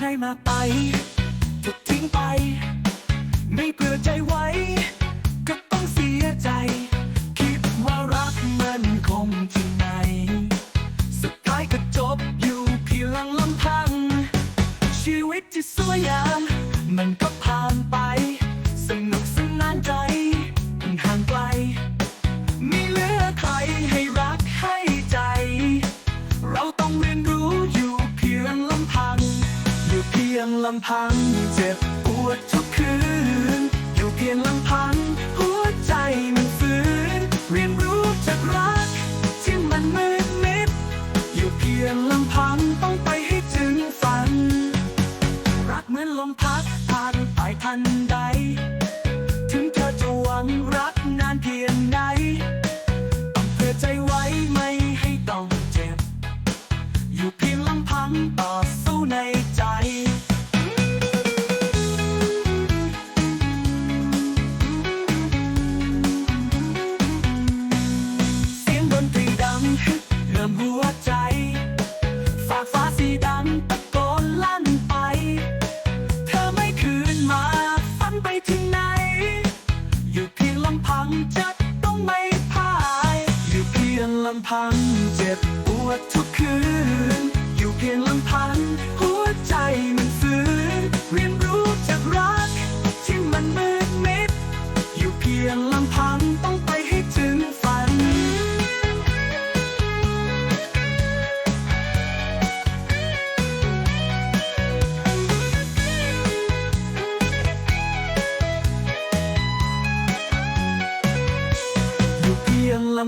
ใครมาไปถูกทิ้งไป ไม่เผื่อใจไว้ ก็ต้องเสียใจ คิดว่ารักมันคงที่ไหน สุดท้ายก็จบอยู่เพียงลำพัง ชีวิตที่สวยงามมันก็ ลำพังเจ็บปวดทุกคืน อยู่เพียงลำพัง หัวใจมันฟื้น เรียนรู้จากรัก ที่มันมืดมิด อยู่เพียงลำพังต้องไปให้ถึงฝัน รักเหมือนลมพัดผ่านไปทันใด เริ่มหัวใจ ฝากฟ้าสีดังตะโกนลั่นไป เธอไม่คืนมาฝันไปถึงไหน อยู่เพียงลำพังจะต้องไม่พ่าย อยู่เพียงลำพังเจ็บปวดทุก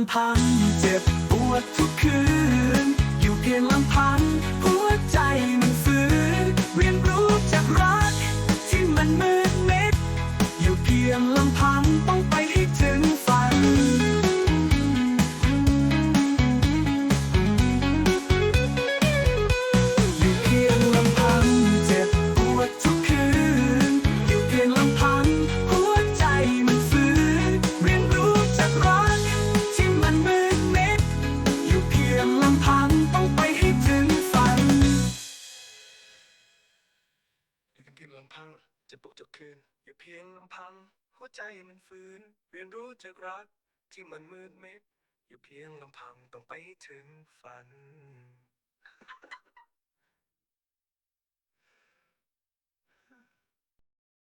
ำพังเจ็บปวดทุกคืน อยู่เพียงลำพัง พียงลำพังจะปลุกจะคืน อยู่เพียงลำพัง หัวใจมันฟื้น เรียนรู้จากรักที่มันมืดมิดอยู่เพียงลำพังต้องไปถึงฝัน